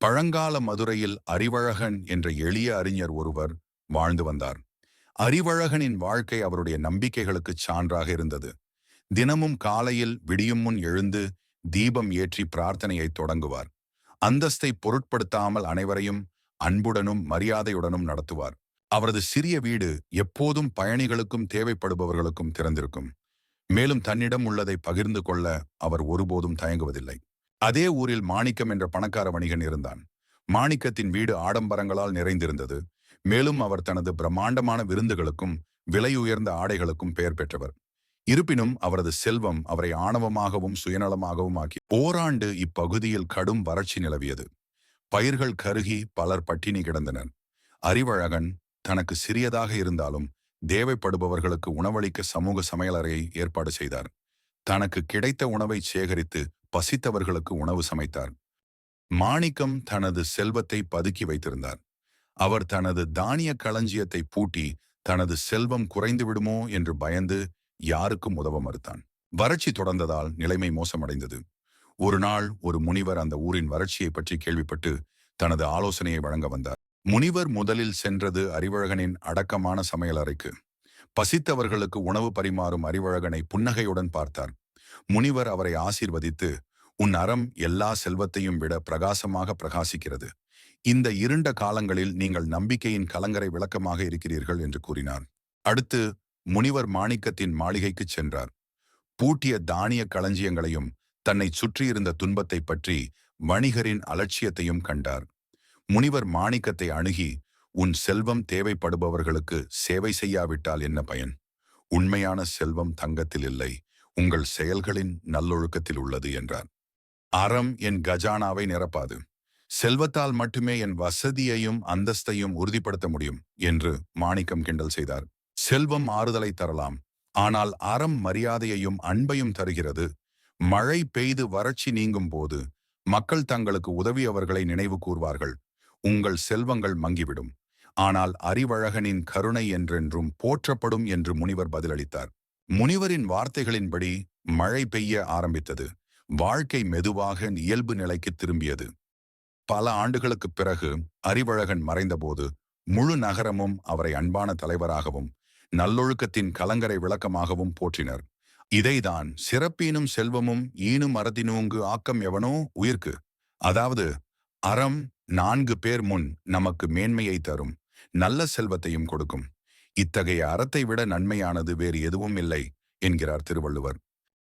பழங்கால மதுரையில் அறிவழகன் என்ற எளிய அறிஞர் ஒருவர் வாழ்ந்து வந்தார். அறிவழகனின் வாழ்க்கை அவருடைய நம்பிக்கைகளுக்குச் சான்றாக இருந்தது. தினமும் காலையில் விடியும் முன் எழுந்து தீபம் ஏற்றி பிரார்த்தனையை தொடங்குவார். அந்தஸ்தை பொருட்படுத்தாமல் அனைவரையும் அன்புடனும் மரியாதையுடனும் நடத்துவார். அவரது சிறிய வீடு எப்போதும் பயணிகளுக்கும் தேவைப்படுபவர்களுக்கும் திறந்திருக்கும். மேலும் தன்னிடம் உள்ளதை பகிர்ந்து கொள்ள அவர் ஒருபோதும் தயங்குவதில்லை. அதே ஊரில் மாணிக்கம் என்ற பணக்கார வணிகன் இருந்தான். மாணிக்கத்தின் வீடு ஆடம்பரங்களால் நிறைந்திருந்தது. மேலும் அவர் தனது பிரம்மாண்டமான விருந்துகளுக்கும் விலை உயர்ந்த ஆடைகளுக்கும் பெயர் பெற்றவர். இருப்பினும் அவரது செல்வம் அவரை ஆணவமாகவும் சுயநலமாகவும் ஆக்கி ஓராண்டு இப்பகுதியில் கடும் வறட்சி நிலவியது. பயிர்கள் கருகி பலர் பட்டினி கிடந்தனர். அறிவழகன் தனக்கு சிறியதாக இருந்தாலும் தேவைப்படுபவர்களுக்கு உணவளிக்க சமூக சமையலறையை ஏற்பாடு செய்தார். தனக்கு கிடைத்த உணவை சேகரித்து பசித்தவர்களுக்கு உணவு சமைத்தார். மாணிக்கம் தனது செல்வத்தை பதுக்கி வைத்திருந்தார். அவர் தனது தானிய களஞ்சியத்தை பூட்டி தனது செல்வம் குறைந்து விடுமோ என்று பயந்து யாருக்கும் உதவ மறுத்தான். வறட்சி தொடர்ந்ததால் நிலைமை மோசமடைந்தது. ஒரு நாள் ஒரு முனிவர் அந்த ஊரின் வறட்சியை பற்றி கேள்விப்பட்டு தனது ஆலோசனையை வழங்க வந்தார். முனிவர் முதலில் சென்றது அறிவழகனின் அடக்கமான சமையலறைக்கு பசித்தவர்களுக்கு உணவு பரிமாறும் அறிவழகனை புன்னகையுடன் பார்த்தார். முனிவர் அவரை ஆசீர்வதித்து உன் அறம் எல்லா செல்வத்தையும் விட பிரகாசமாக பிரகாசிக்கிறது. இந்த இருண்ட காலங்களில் நீங்கள் நம்பிக்கையின் கலங்கரை விளக்கமாக இருக்கிறீர்கள் என்று கூறினார். அடுத்து முனிவர் மாணிக்கத்தின் மாளிகைக்குச் சென்றார். பூட்டிய தானிய களஞ்சியங்களையும் தன்னை சுற்றியிருந்த துன்பத்தை பற்றி வணிகரின் அலட்சியத்தையும் கண்டார். முனிவர் மாணிக்கத்தை அணுகி உன் செல்வம் தேவைப்படுபவர்களுக்கு சேவை செய்யாவிட்டால் என்ன பயன்? உண்மையான செல்வம் தங்கத்தில் இல்லை. உங்கள் செயல்களின் நல்லொழுக்கத்தில் உள்ளது என்றார் அறம் என் கஜானாவை நிரப்பாது. செல்வத்தால் மட்டுமே என் வசதியையும் அந்தஸ்தையும் உறுதிப்படுத்த முடியும் என்று மாணிக்கம் கிண்டல் செய்தார். செல்வம் ஆறுதலை தரலாம். ஆனால் அறம் மரியாதையையும் அன்பையும் தருகிறது. மழை பெய்து வறட்சி நீங்கும் போது மக்கள் தங்களுக்கு உதவியவர்களை நினைவு கூர்வார்கள். உங்கள் செல்வங்கள் மங்கிவிடும். ஆனால் அறிவழகனின் கருணை என்றென்றும் போற்றப்படும் என்று முனிவர் பதிலளித்தார். முனிவரின் வார்த்தைகளின்படி மழை பெய்ய ஆரம்பித்தது. வாழ்க்கை மெதுவாக இயல்பு நிலைக்கு திரும்பியது. பல ஆண்டுகளுக்குப் பிறகு அறிவழகன் மறைந்தபோது முழு நகரமும் அவரை அன்பான தலைவராகவும் நல்லொழுக்கத்தின் கலங்கரை விளக்கமாகவும் போற்றினர். இதைதான் சிறப்பீனும் செல்வமும் ஈனும் அறத்தினூங்கு ஆக்கம் எவனோ உயிர்க்கு. அதாவது அறம் நான்கு பேர் முன் நமக்கு மேன்மையை தரும். நல்ல செல்வத்தையும் கொடுக்கும். இத்தகைய அறத்தை விட நன்மையானது வேறு எதுவும் இல்லை என்கிறார் திருவள்ளுவர்.